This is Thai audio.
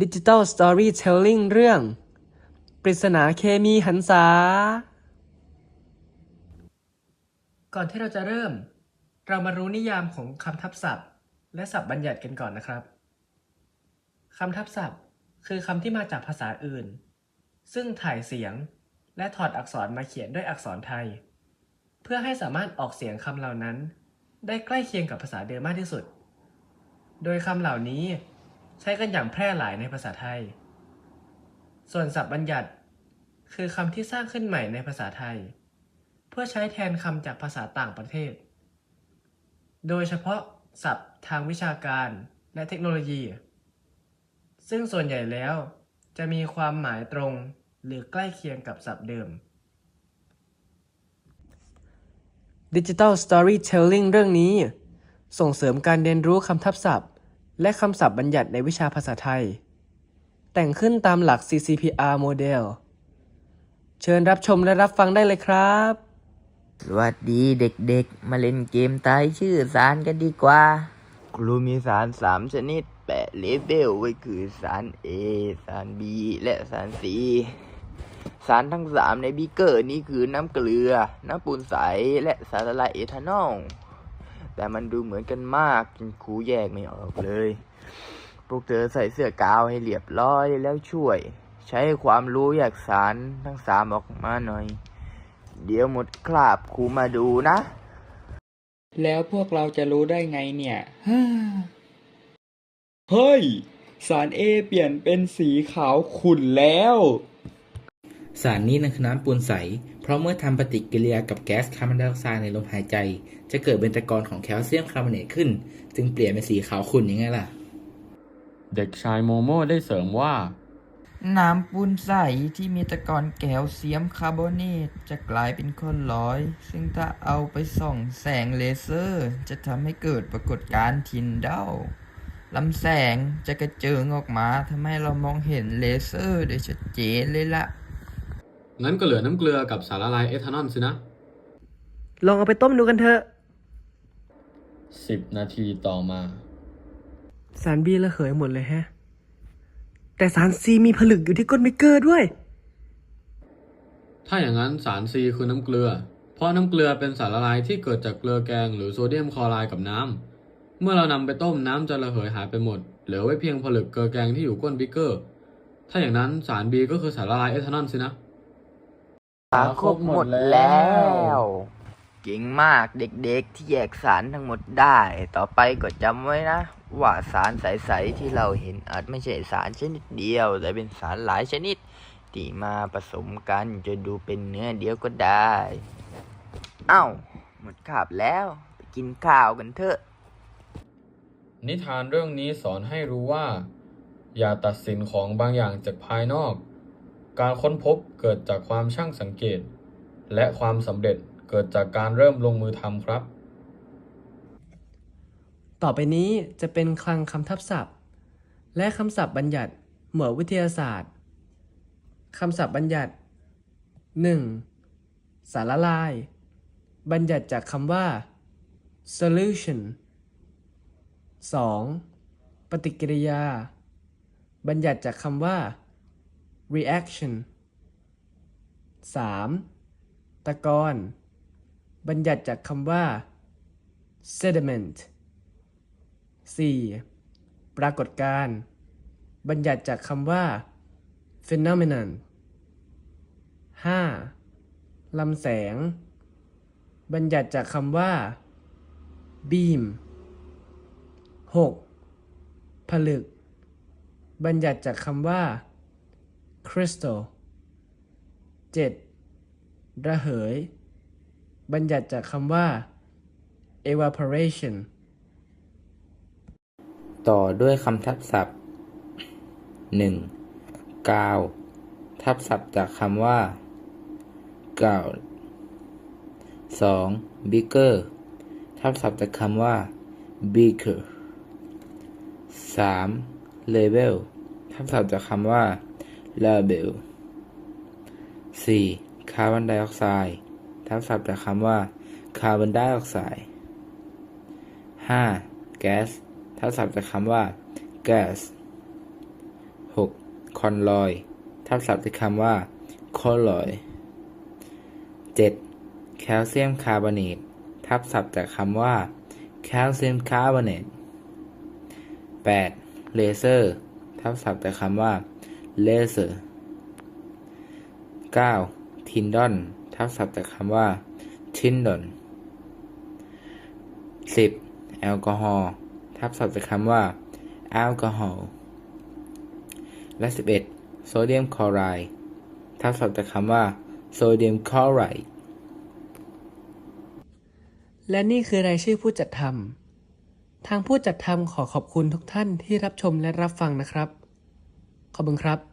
ดิจิ t a ลสตอรี่เทลลิ่งเรื่อง ปริศนาเคมีหันษา ก่อนที่เราจะเริ่ม เรามารู้นิยามของคำทับศัพท์ และศัพท์บัญญัติกันก่อนนะครับคำทับศัพท์ คือคำที่มาจากภาษาอื่น ซึ่งถ่ายเสียงและถอดอักษรมาเขียนด้วยอักษรไทย เพื่อให้สามารถออกเสียงคำเหล่านั้น ได้ใกล้เคียงกับภาษาเดิมมากที่สุด โดยคำเหล่านี้ ใช้กันอย่างแพร่หลายในภาษาไทย ส่วนศัพท์บัญญัติ คือคำที่สร้างขึ้นใหม่ในภาษาไทย เพื่อใช้แทนคำจากภาษาต่างประเทศ โดยเฉพาะศัพท์ทางวิชาการและเทคโนโลยี ซึ่งส่วนใหญ่แล้ว จะมีความหมายตรงหรือใกล้เคียงกับศัพท์เดิม Digital Storytelling เรื่องนี้ ส่งเสริมการเรียนรู้คำทับศัพท์ และคำศัพท์บัญญัติในวิชาภาษาไทย แต่งขึ้นตามหลัก CCPR โมเดล เชิญรับชมและรับฟังได้เลยครับ สวัสดีเด็กๆ มาเล่นเกมตายชื่อสารกันดีกว่า ครูมีสารสามชนิด แปะเลเวลไว้คือสาร A สาร B และสาร C สารทั้งสามในบีเกอร์นี้คือน้ำเกลือ น้ำปูนใส และสารละลายเอทานอล แต่มันดูเหมือนกันมากจนครูแยกไม่ออกเลย พวกเธอใส่เสื้อกาวให้เรียบร้อยแล้วช่วย ใช้ความรู้แยกสารทั้งสามออกมาหน่อย เดี๋ยวหมดคราบครูมาดูนะ แล้วพวกเราจะรู้ได้ไงเนี่ยฮ่าเฮ้ย สาร A เปลี่ยนเป็นสีขาวขุ่นแล้ว สารนี้นั่นคือน้ำปูนใส เพราะเมื่อทำปฏิกิริยากับแก๊สคาร์บอนไดออกไซด์ในลมหายใจ จะเกิดเบญจกรของแคลเซียมคาร์บอเนตขึ้น จึงเปลี่ยนเป็นสีขาวขุ่นยังไงล่ะ เด็กชายโมโม่ได้เสริมว่า น้ำปูนใสที่มีตะกอนแคลเซียมคาร์บอเนตจะกลายเป็นข้นลอย ซึ่งถ้าเอาไปส่องแสงเลเซอร์ จะทำให้เกิดปรากฏการณ์ทินเดาลำแสงจะกระเจิงออกมาทำให้เรามองเห็นเลเซอร์ได้ชัดเจนเลยล่ะ งั้นก็เหลือน้ำเกลือกับสารละลายเอทานอลสินะ ลองเอาไปต้มดูกันเถอะ10นาทีต่อมา สาร B ระเหยหมดเลยแฮะ แต่สาร C มีผลึกอยู่ที่ก้นเบเกอร์ด้วย ถ้าอย่างนั้นสาร C คือน้ำเกลือ เพราะน้ำเกลือเป็นสารละลายที่เกิดจากเกลือแกงหรือโซเดียมคลอไรด์กับน้ำ เมื่อเรานำไปต้มน้ำจะระเหยหายไปหมด เหลือไว้เพียงผลึกเกลือแกงที่อยู่ก้นบิกเกอร์ ถ้าอย่างนั้นสาร B ก็คือสารละลายเอทานอลสินะสารครบหมดแล้ว เก่งมากเด็กๆที่แยกสารทั้งหมดได้ ต่อไปก็จำไว้นะ ว่าสารใสๆที่เราเห็นอาจไม่ใช่สารชนิดเดียว แต่เป็นสารหลายชนิด ที่มาผสมกันจะดูเป็นเนื้อเดียวก็ได้ เอ้า หมดคาบแล้วไปกินข้าวกันเถอะ นิทานเรื่องนี้สอนให้รู้ว่า อย่าตัดสินของบางอย่างจากภายนอก การค้นพบเกิดจากความช่างสังเกต และความสำเร็จเกิดจากการเริ่มลงมือทำครับ ต่อไปนี้จะเป็นคลังคำทับศัพท์ และคำศัพท์บัญญัติ หมวดวิทยาศาสตร์คำศัพท์บัญญัติ 1. สารละลาย บัญญัติจากคำว่า solution 2. ปฏิกิริยา บัญญัติจากคำว่า reaction 3. ตะกอนบัญญัติจากคำว่า sediment 4. ปรากฏการณ์บัญญัติจากคำว่า phenomenon 5. ลำแสง บัญญัติจากคำว่า beam 6. ผลึก บัญญัติจากคำว่า crystal 7. ระเหย บัญญัติจากคำว่า evaporation ต่อด้วยคำทับศัพท์ 1. กาว ทับศัพท์จากคำว่า กาว 2. beaker ทับศัพท์จากคำว่า beaker 3. label ทับศัพท์จากคำว่า label 4. คาร์บอนไดออกไซด์ทับศัพท์จากคำว่าคาร์บอนไดออกไซด์ 5. แก๊สทับศัพท์จากคำว่า gas 6. คอนลอยทับศัพท์ด้วยคำว่าคอนลอย 7. แคลเซียมคาร์บอเนตทับศัพท์จากคำว่าแคลเซียมคาร์บอเนต 8. เลเซอร์ ทับศัพท์จากคำว่า เลเซอร์ 9. ทินดอนทับศัพท์จากคำว่าทินดอน 10. แอลกอฮอล์ทับศัพท์จากคำว่าแอลกอฮอล์และ 11. โซเดียมคลอไรด์ทับศัพท์จากคำว่าโซเดียมคลอไรด์และนี่คือรายชื่อผู้จัดทำทางผู้จัดทำขอขอบคุณทุกท่านที่รับชมและรับฟังนะครับ ขอบคุณครับ